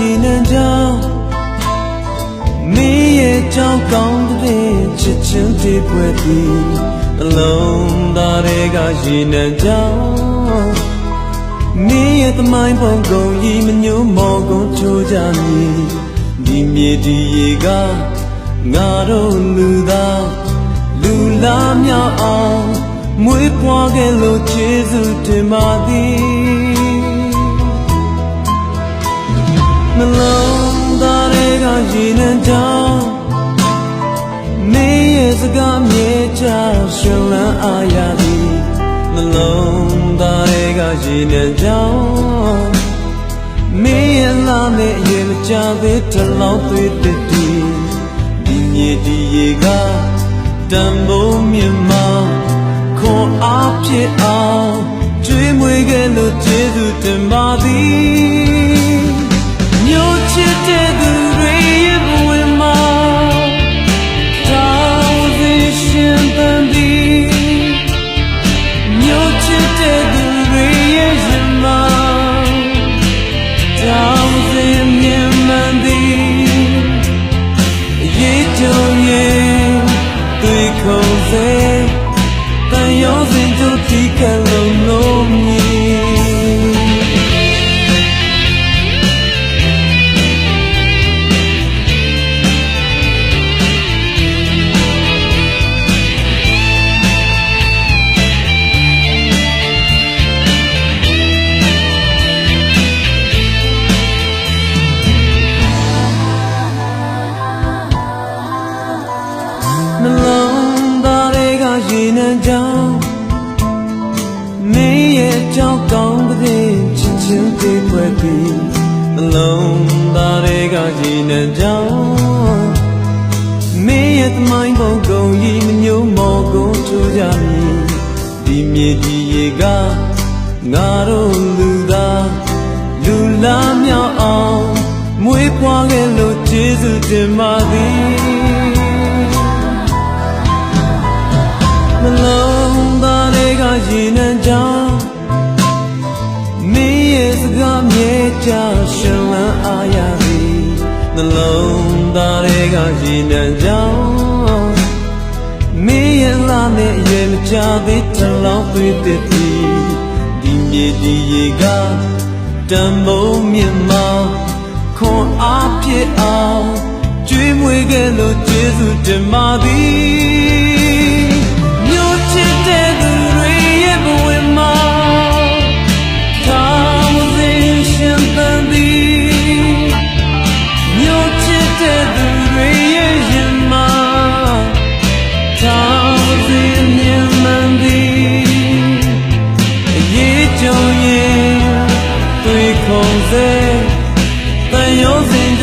ရင်နှံကြောင်းမင်းရဲ့ကြောင်းကောင်းတဲ့ချစ်ချင်းတွေပွဲပြီးနှလုံးသားတွေကရင်နှံကြောင်းမင်းရဲ့သမိုင်းပုံကုန်ကြီးမညို့မော်ကုန်ချိုးကြမည်ဒီမြေဒီရေကငါတို့လူသားလူလားမြောက်အောင်မွေးဖွားခဲ့လို့ကျေးဇူးတင်ပါသည် ရည်နှံကြောင်းမင်းရဲ့စကားမြေချရှင်လန်းအားရသည်နှလုံးသားတွေကရည်နှံကြောင်းမင်းရဲ့လာနဲ့အရင်မကြသေးတလောင်းသွေးတည်တည်ဒီမြေဒီရေကတန်ဖိုးမြင်မခွန်အားဖြစ်အောင်ကျွေးမွေးခဲ့လို့ကျေးဇူးတင်ပါသည် ရေနှံကြောင်းမင်းရဲ့အကြောင်းကောင်းတဲ့ချစ်ချင်းတွေပွဲပြီးနှလုံးသားတွေကရေနှံကြောင်းမင်းရဲ့သမိုင်းပုံကုန်ကြီးမညို့မော်ကုန်ချိုးကြမည်ဒီမြေဒီရေကငါတို့လူသားလူလားမြောက်အောင်မွေးဖွားခဲ့လို့ကျေးဇူးတင်ပါသည် ရင်နှံကြောင်းမင်းရဲ့စကားမြေချရှင်လန်းအားရသည်နှလုံးသားတွေကရင်နှံကြောင်းမင်းရဲ့လာနဲ့အရွယ်မကြသေးတလောင်းသွေးတည်သည်ဒီမြေဒီရေကတံမိုးမြင့်မောင်ခွန်အားဖြစ်အောင်ကျွေးမွေးခဲ့လို့ကျေးဇူးတင်ပါသည်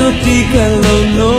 တွေ့ခုံစေ